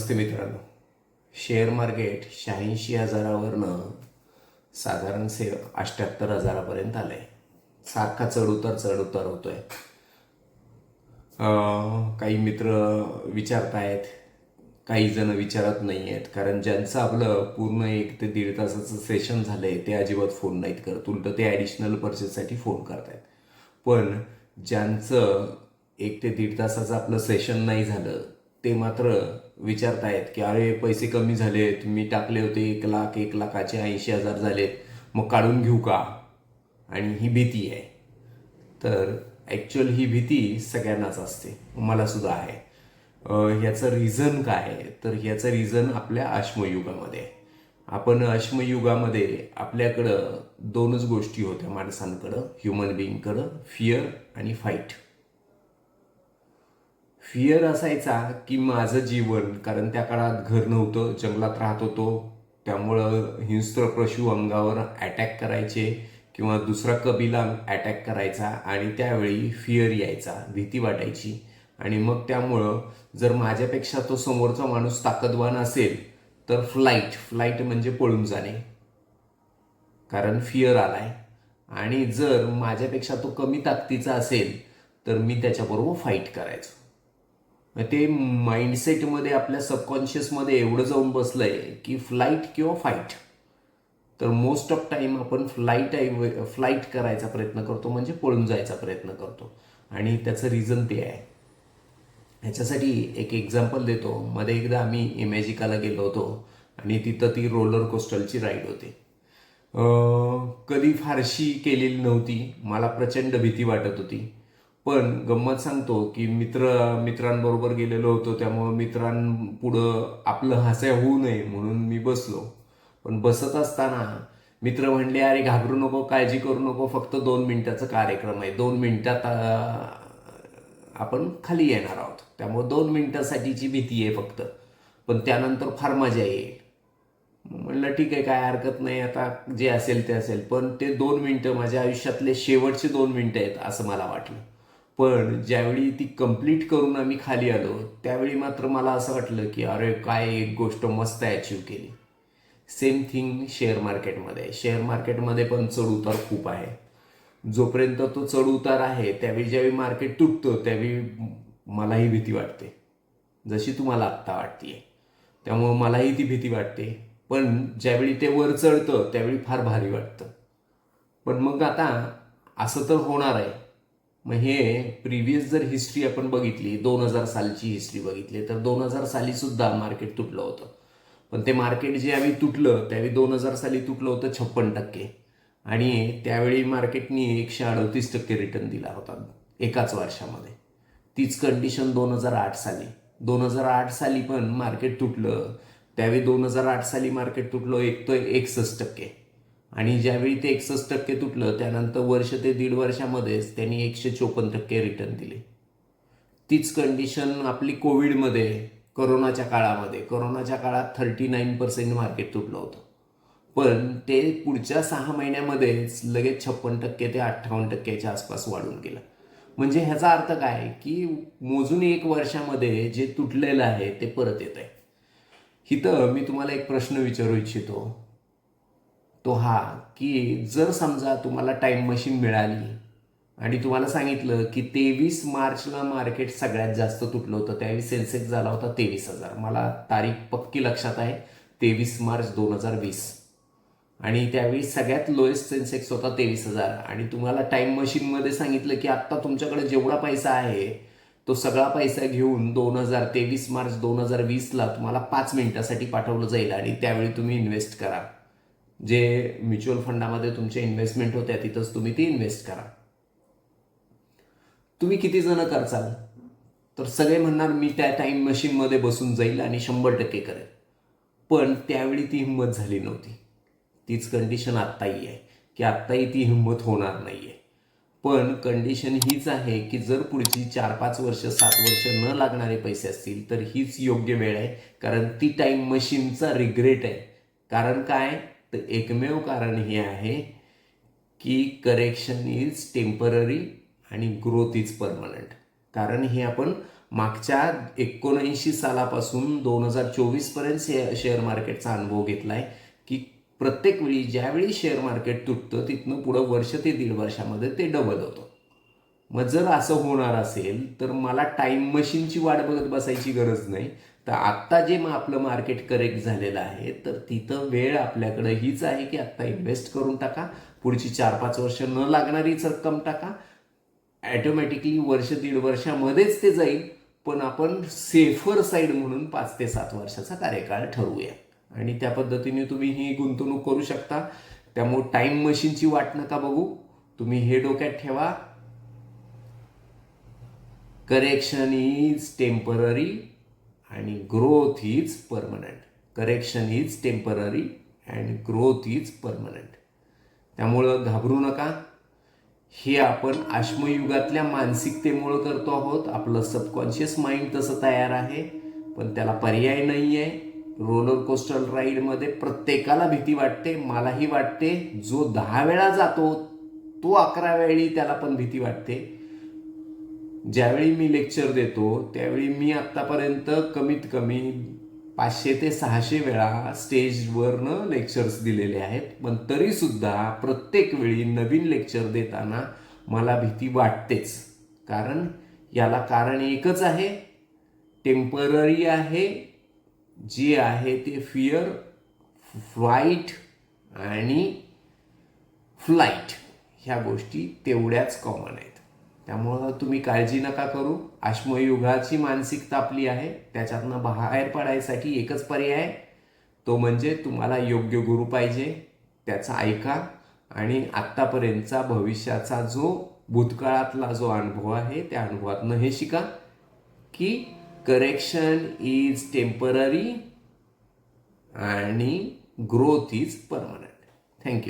नमस्ते मित्रांनो. Share market शहाऐंशी हजारावरनं साधारण से अष्ट्याहत्तर हजारापर्यंत आलं आहे सारखा चढउतार चढउतार होतोय. अं, काही मित्र विचारतायत काही जण विचारत नाही आहेत कारण ज्यांचं आपलं पूर्ण एक ते दीड तासाचं सेशन झालंय ते अजिबात फोन नाहीत करत. उलट ते ॲडिशनल पर्चेससाठी फोन करतायत. पण ज्यांचं एक ते दीड तासाचं आपलं सेशन नाही झालं ते मात्र विचारतायत की अरे पैसे कमी झालेत मी टाकले होते एक लाख एक लाखाचे ऐंशी हजार झालेत मग काढून घेऊ का? आणि ही भीती आहे. तर ॲक्च्युअल ही भीती सगळ्यांनाच असते. मला सुद्धा आहे. ह्याचं रिझन काय आहे? तर ह्याचं रिझन आपल्या अश्मयुगामध्ये आहे आपण अश्मयुगामध्ये आपल्याकडं दोनच गोष्टी होत्या माणसांकडं ह्युमन बिईंगकडं फिअर आणि फाईट फिअर असायचा की माझं जीवन कारण त्या काळात घर नव्हतं जंगलात राहत होतो. त्यामुळं हिंस्त्र पशु अंगावर अटॅक करायचे किंवा दुसरा कबिला अटॅक करायचा आणि त्यावेळी फिअर यायचा भीती वाटायची. आणि मग त्यामुळं जर माझ्यापेक्षा तो समोरचा माणूस ताकदवान असेल तर फ्लाईट फ्लाईट म्हणजे पळून जाणे. कारण फिअर आलाय. आणि जर माझ्यापेक्षा तो कमी ताकदीचा असेल तर मी त्याच्याबरोबर फाईट करायचो. ते माइंडसेटमध्ये आपल्या सबकॉन्शियसमध्ये एवढं जाऊन बसलंय की फ्लाईट किंवा फाईट तर मोस्ट ऑफ टाईम आपण फ्लाईट फ्लाईट करायचा प्रयत्न करतो म्हणजे पळून जायचा प्रयत्न करतो. आणि त्याचं रिझन ते आहे. ह्याच्यासाठी एक एक्झाम्पल देतो. मध्ये एकदा आम्ही इमॅजिकाला गेलो होतो आणि तिथं ती रोलर कोस्टलची राईड होती. कधी फारशी केलेली नव्हती. मला प्रचंड भीती वाटत होती. पण गंमत सांगतो की मित्र मित्रांबरोबर गेलेलो होतो त्यामुळं मित्रांपुढं आपलं हस्या होऊ नये म्हणून मी बसलो. पण बसत असताना मित्र म्हणले अरे घाबरू नको काळजी करू नको फक्त दोन मिनिटाचा कार्यक्रम आहे. दोन मिनिटात आपण खाली येणार आहोत. त्यामुळे दोन मिनिटासाठीची भीती आहे फक्त. पण त्यानंतर फार मजा येईल. म्हणलं ठीक आहे काय हरकत नाही आता जे असेल ते असेल. पण ते दोन मिनटं माझ्या आयुष्यातले शेवटचे दोन मिनटं आहेत असं मला वाटलं. पण ज्यावेळी ती कंप्लीट करून आम्ही खाली आलो त्यावेळी मात्र मला असं वाटलं की अरे काय एक गोष्ट मस्त अचीव केली. सेम थिंग शेअर मार्केटमध्ये शेअर मार्केटमध्ये पण चढउतार खूप आहे. जोपर्यंत तो चढउतार आहे त्यावेळी ज्यावेळी मार्केट तुटतं त्यावेळी मलाही भीती वाटते. जशी तुम्हाला आत्ता वाटते त्यामुळं मलाही ती भीती वाटते. पण ज्यावेळी ते वर चढतं त्यावेळी फार भारी वाटतं. पण मग आता असं तर होणार आहे. मग हे प्रिव्हियस जर हिस्ट्री आपण बघितली दोन हजार सालची हिस्ट्री बघितली तर दोन हजार साली सुद्धा मार्केट तुटलं होतं. पण ते मार्केट ज्यावेळी तुटलं त्यावेळी दोन हजार साली तुटलं होतं छप्पन टक्के. आणि त्यावेळी मार्केटनी एकशे अडतीस टक्के रिटर्न दिला होता एकाच वर्षामध्ये. तीच कंडिशन दोन हजार आठ साली. दोन हजार आठ साली पण मार्केट तुटलं. त्यावेळी दोन हजार आठ साली मार्केट तुटलं एक तो एकसष्ट टक्के. आणि ज्यावेळी ते एकसष्ट टक्के तुटलं त्यानंतर वर्ष ते दीड वर्षामध्येच त्यांनी एकशे चोपन्न टक्के रिटर्न दिले. तीच कंडिशन आपली कोविडमध्ये करोनाच्या काळामध्ये. करोनाच्या काळात थर्टी नाईन पर्सेंट मार्केट तुटलं होतं. पण ते पुढच्या सहा महिन्यामध्येच लगेच छप्पन टक्के ते अठ्ठावन्न टक्क्याच्या आसपास वाढून गेलं. म्हणजे ह्याचा अर्थ काय? की मोजून एक वर्षामध्ये जे तुटलेलं आहे ते परत येत आहे इथं मी तुम्हाला एक प्रश्न विचारू इच्छितो. तो हा की जर समजा तुम्हाला टाईम मशीन मिळाली आणि तुम्हाला सांगितलं की तेवीस मार्चला मार्केट सगळ्यात जास्त तुटलं होतं त्यावेळी सेन्सेक्स झाला होता तेवीस हजार. मला तारीख पक्की लक्षात आहे तेवीस मार्च दोन हजार वीस. आणि त्यावेळी सगळ्यात लोएस्ट सेन्सेक्स होता तेवीस हजार. आणि तुम्हाला टाईम मशीनमध्ये सांगितलं की आत्ता तुमच्याकडे जेवढा पैसा आहे तो सगळा पैसा घेऊन दोन हजार तेवीस मार्च दोन हजार वीसला तुम्हाला पाच मिनिटासाठी पाठवलं जाईल आणि त्यावेळी तुम्ही इन्व्हेस्ट करा. जे म्युच्युअल फंडामध्ये तुमचे इन्व्हेस्टमेंट होत्या तिथंच तुम्ही ती इन्व्हेस्ट करा. तुम्ही किती जण करचाल? तर सगळे म्हणणार मी त्या टाईम मशीनमध्ये बसून जाईल आणि शंभर टक्के करेल. पण त्यावेळी ती हिंमत झाली नव्हती. तीच कंडिशन आत्ताही आहे की आत्ताही ती हिंमत होणार नाही आहे पण कंडिशन हीच आहे की जर पुढची चार पाच वर्ष सात वर्ष न लागणारे पैसे असतील तर हीच योग्य वेळ आहे कारण ती टाईम मशीनचा रिग्रेट आहे. कारण काय? तर एकमेव कारण हे आहे की करेक्शन इज टेंपररी आणि ग्रोथ इज परमनंट कारण हे आपण मागच्या एकोणऐंशी सालापासून दोन हजार चोवीसपर्यंत शे शेअर मार्केटचा अनुभव घेतला आहे की प्रत्येक वेळी ज्यावेळी शेअर मार्केट तुटतं तिथनं पुढं वर्ष ते दीड वर्षामध्ये ते डबल होतं. मग जर असं होणार असेल तर मला टाईम मशीनची वाट बघत बसायची गरज नाही. तर आत्ता जे मग आपलं मार्केट करेक्ट झालेलं आहे तर तिथं वेळ आपल्याकडं हीच आहे की आत्ता इन्व्हेस्ट करून टाका. पुढची चार पाच वर्ष न लागणारीच रक्कम टाका. ॲटोमॅटिकली वर्ष दीड वर्षामध्येच ते जाईल पण आपण सेफर साईड म्हणून पाच ते सात वर्षाचा कार्यकाळ ठरवूया. आणि त्या पद्धतीने तुम्ही ही गुंतवणूक करू शकता. त्यामुळे टाईम मशीनची वाट नका बघू. तुम्ही हे डोक्यात ठेवा. करेक्शन इज टेंपररी आणि growth is permanent correction is temporary and growth is permanent त्यामुळं घाबरू नका. हे आपण आश्मयुगातल्या मानसिकतेमुळं करतो आहोत. आपलं सबकॉन्शियस माइंड तसं तयार आहे पण त्याला पर्याय नाही आहे रोलर कोस्टर राईडमध्ये प्रत्येकाला भीती वाटते मलाही वाटते. जो दहा वेळा जातो तो अकरा वेळी त्याला पण भीती वाटते. ज्यावेळी मी लेक्चर देतो त्यावेळी मी आत्तापर्यंत कमीत कमी पाचशे ते सहाशे वेळा स्टेजवरनं लेक्चर्स दिलेले आहेत. पण तरीसुद्धा प्रत्येक वेळी नवीन लेक्चर देताना मला भीती वाटतेच. कारण याला कारण एकच आहे. टेंपररी आहे. जे आहे ते फिअर फ्लाईट आणि फ्लाईट ह्या गोष्टी तेवढ्याच कॉमन आहेत. त्यामुळं तुम्ही काळजी नका करू. आश्मयुगाची मानसिकता आपली आहे. त्याच्यातनं बाहेर पडायसाठी एकच पर्याय तो म्हणजे तुम्हाला योग्य गुरु पाहिजे त्याचा ऐका. आणि आत्तापर्यंतचा भविष्याचा जो भूतकाळातला जो अनुभव आहे त्या अनुभवातनं हे शिका की करेक्शन इज टेंपररी आणि growth is permanent thank you